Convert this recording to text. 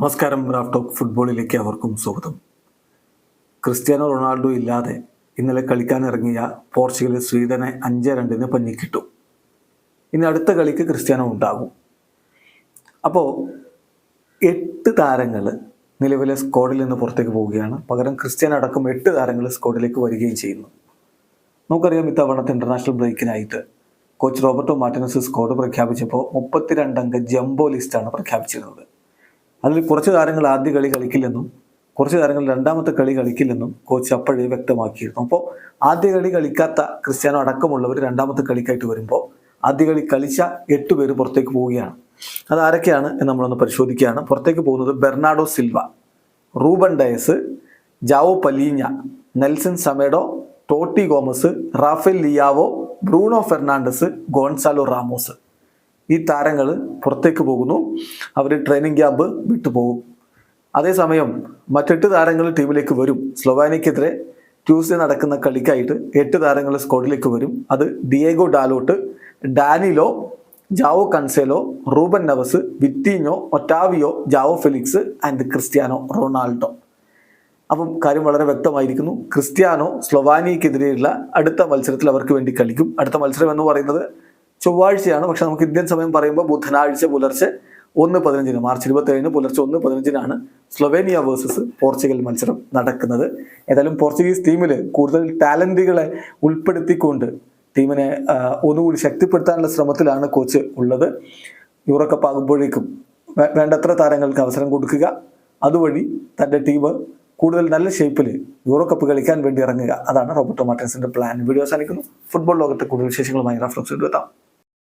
നമസ്കാരം Raf talk ഫുട്ബോളിലേക്ക് അവർക്കും സ്വാഗതം. ക്രിസ്ത്യാനോ റൊണാൾഡോ ഇല്ലാതെ ഇന്നലെ കളിക്കാനിറങ്ങിയ പോർച്ചുഗൽ സ്വീഡനെ അഞ്ച് രണ്ടിന് പഞ്ഞിക്കിട്ടു. ഇനി അടുത്ത കളിക്ക് ക്രിസ്ത്യാനോ ഉണ്ടാകും. അപ്പോൾ എട്ട് താരങ്ങൾ നിലവിലെ സ്ക്വാഡിൽ നിന്ന് പുറത്തേക്ക് പോവുകയാണ്. പകരം ക്രിസ്ത്യാനോ അടക്കം എട്ട് താരങ്ങൾ സ്ക്വാഡിലേക്ക് വരികയും ചെയ്യുന്നു. നമുക്കറിയാം ഇത്തവണത്തെ ഇന്റർനാഷണൽ ബ്രേക്കിനായിട്ട് കോച്ച് റോബർട്ടോ മാർട്ടിനസ് സ്ക്വാഡ് പ്രഖ്യാപിച്ചപ്പോൾ മുപ്പത്തിരണ്ടംഗ ജംബോ ലിസ്റ്റാണ് പ്രഖ്യാപിച്ചിരുന്നത്. അതിൽ കുറച്ച് താരങ്ങൾ ആദ്യ കളി കളിക്കില്ലെന്നും കുറച്ച് താരങ്ങൾ രണ്ടാമത്തെ കളി കളിക്കില്ലെന്നും കോച്ച് അപ്പോഴേ വ്യക്തമാക്കിയിരുന്നു. അപ്പോൾ ആദ്യ കളി കളിക്കാത്ത ക്രിസ്ത്യാനോ അടക്കമുള്ളവർ രണ്ടാമത്തെ കളിക്കായിട്ട് വരുമ്പോൾ ആദ്യ കളി കളിച്ച എട്ട് പേര് പുറത്തേക്ക് പോവുകയാണ്. അത് ആരൊക്കെയാണ് എന്ന് നമ്മളൊന്ന് പരിശോധിക്കുകയാണ്. പുറത്തേക്ക് പോകുന്നത് Bernardo Silva Ruben Dias Joao Palhinha Nelson Semedo Toti Gomes Rafael Leao Bruno Fernandes Goncalo Ramos. ഈ താരങ്ങൾ പുറത്തേക്ക് പോകുന്നു. അവർ ട്രെയിനിങ് ക്യാമ്പ് വിട്ടുപോകും. അതേസമയം മറ്റെട്ട് താരങ്ങൾ ടീമിലേക്ക് വരും. സ്ലൊവാനിക്കെതിരെ ട്യൂസ്ഡേ നടക്കുന്ന കളിക്കായിട്ട് എട്ട് താരങ്ങൾ സ്ക്വാഡിലേക്ക് വരും. അത് Diogo Dalot Danilo Joao Cancelo Ruben Neves Vitinha Otavio Joao Felix and Cristiano Ronaldo അപ്പം കാര്യം വളരെ വ്യക്തമായിരിക്കുന്നു. ക്രിസ്ത്യാനോ സ്ലൊവാനിയക്കെതിരെയുള്ള അടുത്ത മത്സരത്തിൽ അവർക്ക് വേണ്ടി കളിക്കും. അടുത്ത മത്സരം എന്ന് പറയുന്നത് ചൊവ്വാഴ്ചയാണ്. പക്ഷെ നമുക്ക് ഇന്ത്യൻ സമയം പറയുമ്പോൾ ബുധനാഴ്ച പുലർച്ചെ ഒന്ന് പതിനഞ്ചിന് മാർച്ച് ഇരുപത്തി ഏഴിന് പുലർച്ചെ ഒന്ന് പതിനഞ്ചിനാണ് സ്ലൊവേനിയ വേഴ്സസ് പോർച്ചുഗൽ മത്സരം നടക്കുന്നത്. ഏതായാലും പോർച്ചുഗീസ് ടീമിൽ കൂടുതൽ ടാലന്റുകളെ ഉൾപ്പെടുത്തിക്കൊണ്ട് ടീമിനെ ഒന്നുകൂടി ശക്തിപ്പെടുത്താനുള്ള ശ്രമത്തിലാണ് കോച്ച് ഉള്ളത്. യൂറോ കപ്പ് ആകുമ്പോഴേക്കും വേണ്ടത്ര താരങ്ങൾക്ക് അവസരം കൊടുക്കുക. അതുവഴി തന്റെ ടീം കൂടുതൽ നല്ല ഷേപ്പിൽ യൂറോ കപ്പ് കളിക്കാൻ വേണ്ടി ഇറങ്ങുക. അതാണ് റോബർട്ടോ മാർട്ടിൻസിന്റെ പ്ലാൻ. വീഡിയോ അവസാനിക്കുന്നു. ഫുട്ബോൾ ലോകത്തെ കൂടുതൽ വിശേഷങ്ങളുമായി റഫ്ലക്സ് എത്താം.